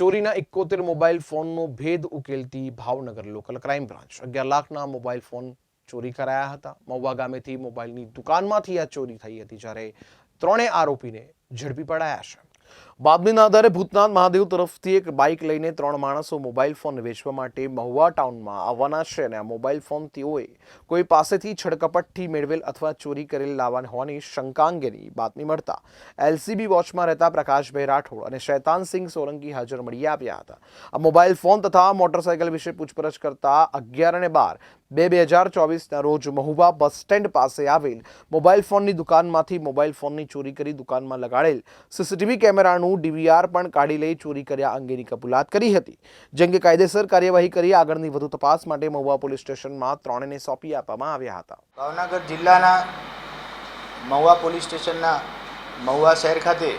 ચોરીના એકોતેર મોબાઈલ ફોનનો ભેદ ઉકેલતી ભાવનગર લોકલ ક્રાઇમ બ્રાન્ચ. અગિયાર લાખના મોબાઈલ ફોન ચોરી કરાયા હતા. મહુવા ગામેથી મોબાઈલની દુકાનમાંથી આ ચોરી થઈ હતી, જ્યારે ત્રણેય આરોપીને ઝડપી પડાયા છે. બાતમીના આધારે ભૂતનાથ મહાદેવ તરફથી એક બાઇક લઈને ત્રણ માણસો મોબાઈલ ફોન વેચવા માટે મહુવા ટાઉનમાં આવવાના છે અને આ મોબાઈલ ફોન તેઓએ કોઈ પાસેથી છડકપટથી મેળવેલ અથવા ચોરી કરેલ લાવવાની હોવાની શંકા અંગેની બાતમી મળતા એલસીબી વોચમાં રહેતા પ્રકાશભાઈ રાઠોડ અને શૈતાનસિંહ સોલંકી હાજર મળી આવ્યા હતા. આ મોબાઈલ ફોન તથા મોટરસાયકલ વિશે પૂછપરછ કરતા અગિયાર અને બાર બે બે હજાર ચોવીસના રોજ મહુવા બસ સ્ટેન્ડ પાસે આવેલ મોબાઈલ ફોનની દુકાનમાંથી મોબાઈલ ફોનની ચોરી કરી દુકાનમાં લગાડેલ સીસીટીવી કેમેરાનું ડીવીઆર પણ કાઢી લઈ ચોરી કર્યા અંગેની કબૂલાત કરી હતી. જે અંગે કાયદેસર કાર્યવાહી કરી આગળની વધુ તપાસ માટે મહુવા પોલીસ સ્ટેશનમાં ત્રણેને સોંપી આપવામાં આવ્યા હતા. ભાવનગર જિલ્લાના મહુવા પોલીસ સ્ટેશનના મહુવા શહેર ખાતે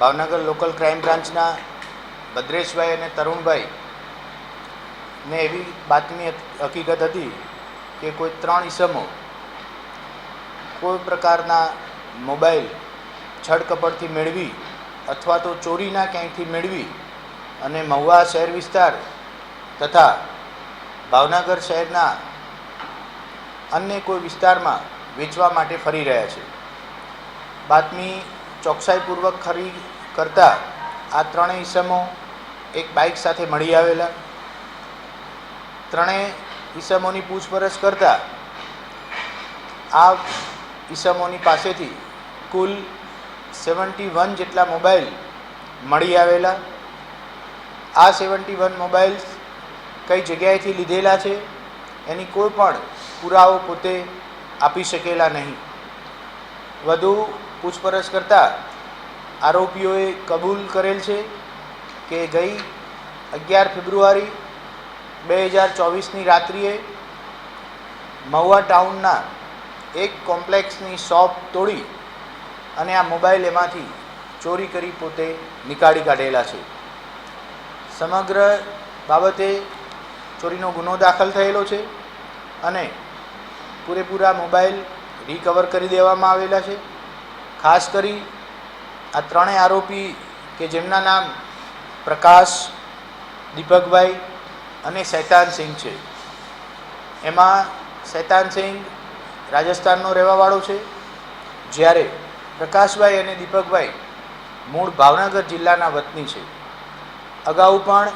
ભાવનગર લોકલ ક્રાઇમ બ્રાન્ચના ભદ્રેશભાઈ અને તરુણભાઈ ને એવી બાતમી હક- હકીકત હતી કે કોઈ ત્રણ ઈસમો કોઈ પ્રકારના મોબાઈલ છડકપટથી મેળવી અથવા તો ચોરીના ક્યાંયથી મેળવી અને મહુવા શહેર વિસ્તાર તથા ભાવનગર શહેરના અન્ય કોઈ વિસ્તારમાં વેચવા માટે ફરી રહ્યા છે. બાતમી ચોકસાઈપૂર્વક ખરી કરતા આ ત્રણેય ઈસમો એક બાઇક સાથે મળી આવેલા. ત્રણેય ઈસમોની પૂછપરછ કરતા આ ઈસમોની પાસેથી કુલ સેવન્ટી વન જેટલા મોબાઈલ મળી આવેલા. આ સેવન્ટી વન મોબાઈલ્સ કઈ જગ્યાએથી લીધેલા છે? એની કોઈ પણ પુરાવો પોતે આપી શકેલા નહીં. વધુ પૂછપરછ કરતાં આરોપીઓએ કબૂલ કરેલ છે કે ગઈ અગિયાર ફેબ્રુઆરી બે હજાર ચોવીસની રાત્રિએ મહુવા ટાઉનના એક કોમ્પ્લેક્સની શોપ તોડી અને આ મોબાઈલ એમાંથી ચોરી કરી પોતે નીકાળી કાઢેલા છે. સમગ્ર બાબતે ચોરીનો ગુનો દાખલ થયેલો છે અને પૂરેપૂરા મોબાઈલ રિકવર કરી દેવામાં આવેલા છે. ખાસ કરી આ ત્રણેય આરોપી કે જેમના નામ પ્રકાશ, દીપકભાઈ અને શૈતાનસિંહ છે. એમાં શૈતાનસિંહ રાજસ્થાનનો રહેવાવાળો છે. જ્યારે પ્રકાશભાઈ અને દીપકભાઈ મૂળ ભાવનગર જિલ્લાના વતની છે. અગાઉ પણ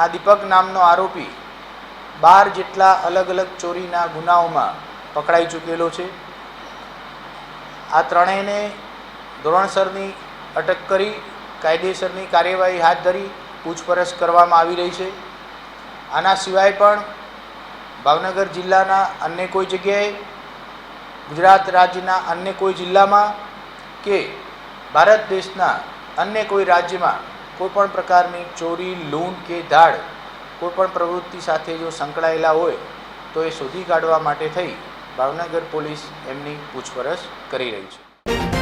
આ દીપક નામનો આરોપી બાર જેટલા અલગ અલગ ચોરીના ગુનાઓમાં પકડાઈ ચૂકેલો છે. આ ત્રણેયને ધોરણસરની અટક કરી, કાયદેસરની કાર્યવાહી હાથ ધરી પૂછપરછ કરવામાં આવી રહી છે. આના સિવાય પણ ભાવનગર જિલ્લાના અન્ય કોઈ જગ્યાએ, ગુજરાત રાજ્યના અન્ય કોઈ જિલ્લામાં કે ભારત દેશના અન્ય કોઈ રાજ્યમાં કોઈપણ પ્રકારની ચોરી, લૂંટ કે ધાડ કોઈપણ પ્રવૃત્તિ સાથે જો સંકળાયેલા હોય, તો એ શોધી કાઢવા માટે થઈ ભાવનગર પોલીસ એમની પૂછપરછ કરી રહી છે.